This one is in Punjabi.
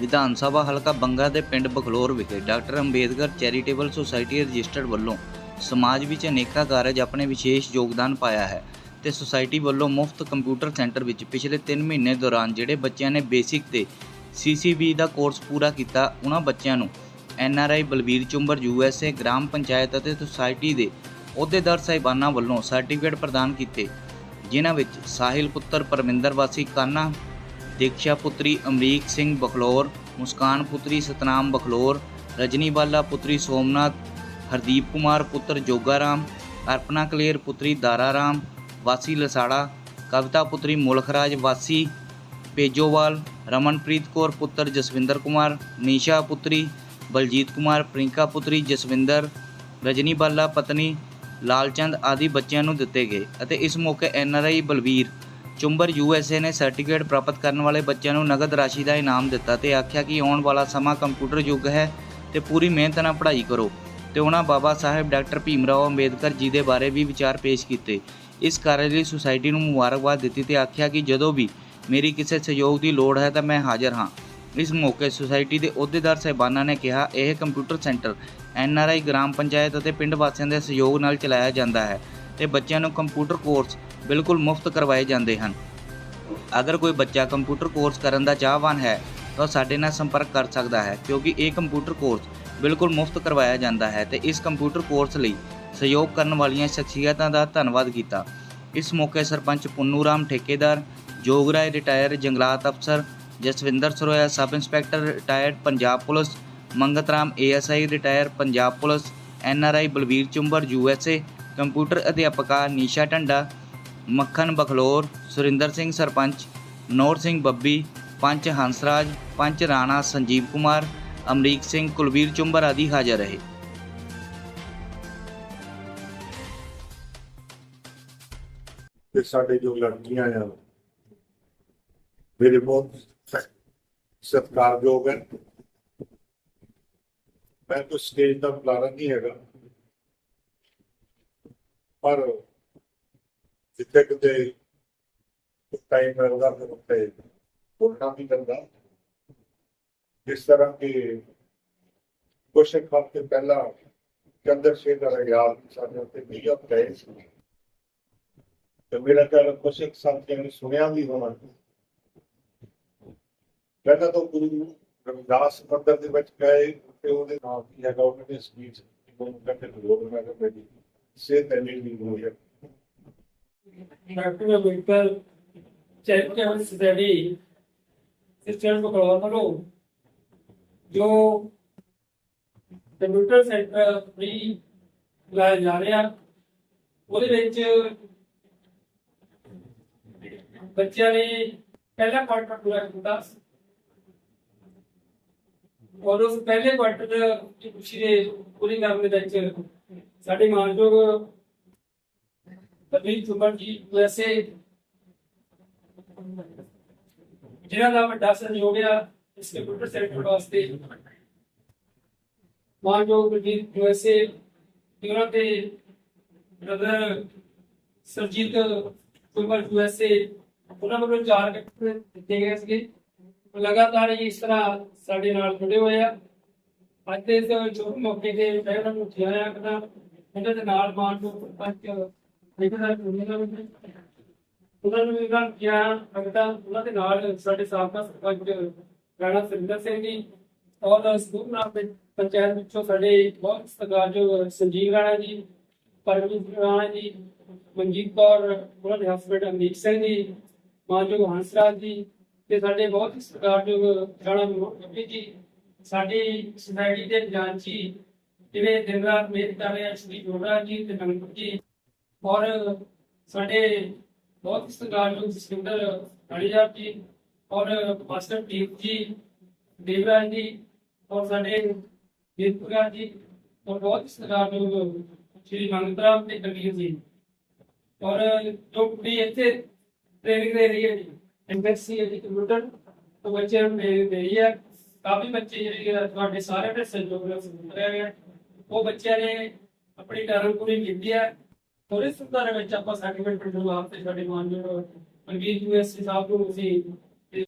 ਵਿਧਾਨ ਸਭਾ ਹਲਕਾ ਬੰਗਾ ਦੇ ਪਿੰਡ ਬਖਲੌਰ ਵਿਖੇ doctor Ambedkar charitable society registered ਵੱਲੋਂ ਸਮਾਜ ਵਿੱਚ ਅਨੇਕਾਂ ਕਾਰਜ ਆਪਣੇ ਵਿਸ਼ੇਸ਼ ਯੋਗਦਾਨ ਪਾਇਆ ਹੈ ਤੇ ਸੁਸਾਇਟੀ ਵੱਲੋਂ ਮੁਫਤ ਕੰਪਿਊਟਰ ਸੈਂਟਰ ਵਿੱਚ ਪਿਛਲੇ 3 ਮਹੀਨੇ ਦੌਰਾਨ ਜਿਹੜੇ ਬੱਚਿਆਂ ਨੇ ਬੇਸਿਕ ਤੇ ਸੀਸੀਬੀ ਦਾ ਕੋਰਸ ਪੂਰਾ ਕੀਤਾ, ਉਹਨਾਂ ਬੱਚਿਆਂ ਨੂੰ ਐਨਆਰਆਈ ਬਲਬੀਰ ਚੁੰਬਰ ਯੂਐਸਏ ਗ੍ਰਾਮ ਪੰਚਾਇਤ ਅਤੇ ਸੁਸਾਇਟੀ ਦੇ ਅਹੁਦੇਦਾਰ ਸਾਹਿਬਾਨਾਂ ਵੱਲੋਂ ਸਰਟੀਫਿਕੇਟ ਪ੍ਰਦਾਨ ਕੀਤੇ, ਜਿਨ੍ਹਾਂ ਵਿੱਚ ਸਾਹਿਲ ਪੁੱਤਰ ਪਰਮਿੰਦਰ ਵਾਸੀ ਕਾਨਾ ਦੀਕਸ਼ਾ ਪੁੱਤਰੀ ਅਮਰੀਕ ਸਿੰਘ ਬਖਲੌਰ, ਮੁਸਕਾਨ ਪੁੱਤਰੀ ਸਤਨਾਮ ਬਖਲੌਰ, ਰਜਨੀ ਬਾਲਾ ਪੁੱਤਰੀ ਸੋਮਨਾਥ, ਹਰਦੀਪ ਕੁਮਾਰ ਪੁੱਤਰ ਜੋਗਾਰਾਮ, ਅਰਪਨਾ ਕਲੇਰ ਪੁੱਤਰੀ ਦਾਰਾਰਾਮ, ਵਾਸੀ ਲਸਾੜਾ, ਕਵਿਤਾ ਪੁੱਤਰੀ ਮੁਲਖਰਾਜ ਵਾਸੀ ਪੇਜੋਵਾਲ, ਰਮਨਪ੍ਰੀਤ ਕੌਰ ਪੁੱਤਰ ਜਸਵਿੰਦਰ ਕੁਮਾਰ, ਨੀਸ਼ਾ ਪੁੱਤਰੀ ਬਲਜੀਤ ਕੁਮਾਰ, ਪ੍ਰਿੰਕਾ ਪੁੱਤਰੀ ਜਸਵਿੰਦਰ, ਰਜਨੀ ਬਾਲਾ ਪਤਨੀ ਲਾਲਚੰਦ ਆਦਿ ਬੱਚਿਆਂ ਨੂੰ ਦਿੱਤੇ ਗਏ ਅਤੇ ਇਸ ਮੌਕੇ ਐਨਆਰਆਈ ਬਲਵੀਰ ਚੁੰਬਰ ਯੂਐਸਏ ਨੇ ਸਰਟੀਫਿਕੇਟ ਪ੍ਰਾਪਤ ਕਰਨ ਵਾਲੇ ਬੱਚਿਆਂ ਨੂੰ ਨਗਦ ਰਾਸ਼ੀ ਦਾ ਇਨਾਮ ਦਿੱਤਾ ਤੇ ਆਖਿਆ ਕਿ ਆਉਣ ਵਾਲਾ ਸਮਾਂ ਕੰਪਿਊਟਰ ਯੁੱਗ ਹੈ ਤੇ ਪੂਰੀ ਮਿਹਨਤ ਨਾਲ ਪੜ੍ਹਾਈ ਕਰੋ। ਤੇ ਉਹਨਾਂ ਬਾਬਾ ਸਾਹਿਬ ਡਾਕਟਰ ਭੀਮ ਰਾਓ ਅੰਬੇਦਕਰ ਜੀ ਦੇ ਬਾਰੇ ਵੀ ਵਿਚਾਰ ਪੇਸ਼ ਕੀਤੇ। ਇਸ ਕਾਰਜ ਲਈ ਸੁਸਾਇਟੀ ਨੂੰ ਮੁਬਾਰਕਬਾਦ ਦਿੱਤੀ ਤੇ ਆਖਿਆ ਕਿ ਜਦੋਂ ਵੀ ਮੇਰੀ ਕਿਸੇ ਸਹਿਯੋਗ ਦੀ ਲੋੜ ਹੈ ਤਾਂ ਮੈਂ ਹਾਜ਼ਰ ਹਾਂ। ਇਸ ਮੌਕੇ ਸੁਸਾਇਟੀ ਦੇ ਅਹੁਦੇਦਾਰ ਸਹਿਬਾਨਾਂ ਨੇ ਕਿਹਾ, ਇਹ ਕੰਪਿਊਟਰ ਸੈਂਟਰ ਐਨਆਰਆਈ ਗ੍ਰਾਮ ਪੰਚਾਇਤ ਅਤੇ ਪਿੰਡ ਵਾਸੀਆਂ ਦੇ ਸਹਿਯੋਗ ਨਾਲ ਚਲਾਇਆ ਜਾਂਦਾ ਹੈ ਤੇ ਬੱਚਿਆਂ ਨੂੰ ਕੰਪਿਊਟਰ ਕੋਰਸ ਬਿਲਕੁਲ ਮੁਫਤ ਕਰਵਾਏ ਜਾਂਦੇ ਹਨ। ਅਗਰ ਕੋਈ ਬੱਚਾ ਕੰਪਿਊਟਰ ਕੋਰਸ ਕਰਨ ਦਾ ਚਾਹਵਾਨ ਹੈ, ਤਾਂ ਸਾਡੇ ਨਾਲ ਸੰਪਰਕ ਕਰ ਸਕਦਾ ਹੈ, ਕਿਉਂਕਿ ਇਹ ਕੰਪਿਊਟਰ ਕੋਰਸ ਬਿਲਕੁਲ ਮੁਫਤ ਕਰਵਾਇਆ ਜਾਂਦਾ ਹੈ ਤੇ ਇਸ ਕੰਪਿਊਟਰ ਕੋਰਸ ਲਈ ਸਹਿਯੋਗ ਕਰਨ ਵਾਲੀਆਂ ਸ਼ਖਸੀਅਤਾਂ ਦਾ ਧੰਨਵਾਦ ਕੀਤਾ। ਇਸ ਮੌਕੇ ਸਰਪੰਚ ਪੁੰਨੂ ਰਾਮ ਠੇਕੇਦਾਰ ਜੋਗਰਾਏ ਰਿਟਾਇਰ ਜੰਗਲਾਤ ਅਫਸਰ, Jaswinder Saroya sub inspector retired Punjab police, Mangat Ram ASI retire Punjab police NRI Balvir Chumber USA computer ਅਧਿਆਪਕਾ ਨੀਸ਼ਾ ਟੰਡਾ ਮੱਖਣ ਬਖਲੌਰ ਸੁਰਿੰਦਰ ਸਿੰਘ ਸਰਪੰਚ ਨੌਰ ਸਿੰਘ ਬੱਬੀ ਪੰਚ ਹੰਸਰਾਜ ਪੰਚ ਰਾਣਾ ਸੰਜੀਵ ਕੁਮਾਰ ਅਮਰੀਕ ਸਿੰਘ ਕੁਲਵੀਰ ਚੁੰਬਰ ਆਦਿ ਹਾਜ਼ਰ ਰਹੇ ਤੇ ਸਾਡੇ ਜੋ ਲੜਕੀਆਂ ਆ ਮੇਰੇ ਬਹੁਤ ਸ- ਸਤਿਕਾਰਯੋਗ ਹੈ ਮੈਂ ਕੋਈ ਸਟੇਜ ਦਾ ਬੁਲਾਰਾ ਨਹੀਂ ਹੈਗਾ ਪਰ ਜਿੱਥੇ ਕਿਤੇ ਟਾਈਮ ਮਿਲਦਾ ਫਿਰ ਉੱਤੇ ਬੋਲਣਾ ਵੀ ਪੈਂਦਾ ਜਿਸ ਤਰ੍ਹਾਂ ਕਿ ਕੁਛ ਕੁ ਹਫ਼ਤੇ ਪਹਿਲਾਂ ਚੰਦਰ ਸ਼ੇਖਰ ਅਯਾਲ ਸਾਡੇ ਉੱਤੇ ਮੀਡੀਆ ਗਏ ਸੀ। ਤੇ ਮੇਰਾ ਖਿਆਲ ਕੁਛ ਇੱਕ ਸਾਥੀਆਂ ਨੇ ਸੁਣਿਆ ਵੀ ਹੋਣਾ। ਪਹਿਲਾਂ ਤਾਂ ਗੁਰੂ ਰਵਿਦਾਸ ਮੰਦਰ ਦੇ ਵਿੱਚ ਗਏ ਤੇ ਉਹਦੇ ਨਾਮ ਕੀ ਹੈਗਾ, ਉਹਨਾਂ ਨੇ ਸਪੀਚ ਨੂੰ ਕਹਿੰਦੇ ਲੋਕ ਮੈਂ ਕਿਹਾ ਮੇਰੀ ਸਿਹਤ ਇੰਨੀ ਨਹੀਂ ਹੋਈ ਹੈ doctor Ambedkar charitable society sister Bakhlaur ਵੱਲੋਂ ਜੋ ਕੰਪਿਊਟਰ ਸੈਂਟਰ ਫ੍ਰੀ ਲਾਇਆ ਜਾ ਰਿਹਾ ਉਹਦੇ ਵਿੱਚ ਬੱਚਿਆਂ ਨੇ ਪਹਿਲਾ ਕੁਆਟਰ ਪੂਰਾ ਕੀਤਾ। ਔਰ ਉਸ ਪਹਿਲੇ ਕੁਆਟਰ ਦੀ ਖੁਸ਼ੀ ਦੇ ਪੂਰੀ ਕਰਨ ਦੇ ਵਿੱਚ ਸਾਡੇ ਮਾਨਯੋਗ ਬਲਵੀਰ ਚੁੰਬਰ ਜੀ ਵੈਸੇ ਜਿਹਨਾਂ ਦਾ ਵੱਡਾ ਸਹਿਯੋਗ ਆ, ਇਸ ਕੰਪਿਊਟਰ ਸੈਂਟਰ ਵਾਸਤੇ। ਮਾਨਯੋਗ ਬਲਵੀਰ ਵੈਸੇ ਉਹਨਾਂ ਦੇ ਬ੍ਰਦਰ ਸਰਜੀਤ ਚੁੰਬਰ ਵੈਸੇ ਉਹਨਾਂ ਵੱਲੋਂ ਚਾਰ ਦਿੱਤੇ ਗਏ ਸੀਗੇ। ਲਗਾਤਾਰ ਇਸ ਤਰ੍ਹਾਂ ਸਾਡੇ ਨਾਲ ਜੁੜੇ ਹੋਏ ਆ। ਅੱਜ ਦੇ ਇਸ ਮੌਕੇ ਤੇ ਮੈਂ ਉਹਨਾਂ ਨੂੰ ਜਿਆਇਆ ਕਰਨਾ ਇਹਨਾਂ ਦੇ ਨਾਲ ਮਾਨਯੋਗ ਸਰਪੰਚ ਉਹਨਾਂ ਨੂੰ ਇਹਨਾਂ ਕਿਹਾ ਅਗਤਾ ਉਹਨਾਂ ਦੇ ਨਾਲ ਸਾਡੇ ਸਾਬਕਾ ਸਰਪੰਚ ਰਾਣਾ ਸਿੰਦਰ ਸਿੰਘ ਜੀ ਔਰ ਸੂਰ ਨਾਮ ਪੰਚਾਇਤ ਵਿੱਚੋਂ ਸਾਡੇ ਬਹੁਤ ਸਤਿਕਾਰਯੋਗ ਸੰਜੀਵ ਰਾਣਾ ਜੀ ਪਰਮਜੀਤ ਰਾਣਾ ਜੀ ਮਨਜੀਤ ਕੌਰ ਉਹਨਾਂ ਦੇ ਹਸਬੰਡ ਅਮਰੀਕ ਸਿੰਘ ਜੀ ਮਾਨਯੋਗ ਹੰਸਰਾਜ ਜੀ ਤੇ ਸਾਡੇ ਬਹੁਤ ਹੀ ਸਤਿਕਾਰਯੋਗ ਰਾਣਾ ਮੋਹਨ ਜੀ ਸਾਡੀ ਸੁਸਾਇਟੀ ਦੇ ਜਾਂਚੀ ਜਿਹੜੇ ਦਿਨ ਰਾਤ ਮਿਹਨਤ ਕਰ ਰਹੇ ਆ ਜੋੜਾ ਜੀ ਤੇ ਨੰਗਪੁਰ ਜੀ ਔਰ ਸਾਡੇ ਬਹੁਤ ਹੀ ਸਤਿਕਾਰਯੋਗ ਜਸਵਿੰਦਰ ਅੜੀਆ ਜੀ ਔਰ ਮਾਸਟਰ ਦੀਪ ਜੀ ਦੇਵਰਾਜ ਜੀ ਔਰ ਸਾਡੇ ਦੀਪਕਾ ਜੀ ਔਰ ਬਹੁਤ ਹੀ ਸਤਿਕਾਰਯੋਗ ਸ਼੍ਰੀ ਮੰਗਤਰਾਮ ਤੇ ਕਬੀਰ ਜੀ। ਔਰ ਜੋ ਕੁੜੀ ਇੱਥੇ ਟ੍ਰੇਨਿੰਗ ਦੇ ਰਹੀ ਹੈ ਜੀ ਐਮਐਸਸੀ ਹੈ ਜੀ ਕੰਪਿਊਟਰ ਤੋਂ ਬੱਚਿਆਂ ਨੂੰ ਦੇ ਰਹੀ ਹੈ। ਕਾਫੀ ਬੱਚੇ ਜਿਹੜੇ ਤੁਹਾਡੇ ਸਾਰੇ ਦੇ ਸਹਿਯੋਗ ਨਾਲ ਸਬੂਤ ਰਹੇ ਹੈ। ਉਹ ਬੱਚਿਆਂ ਨੇ ਆਪਣੀ ਟਰਮ ਪੂਰੀ ਕੀਤੀ ਹੈ। ਥੋੜੇ ਸੁਧਾਰ ਵਿੱਚ ਆਪਾਂ ਸਰਟੀਫਿਕੇਟ ਬਣਵਾ ਤੇ ਸਾਡੇ ਮਾਨਯੋਗ ਮਨਵੀਰ ਯੂਐਸਸੀ ਸਾਹਿਬ ਨੂੰ ਅਸੀਂ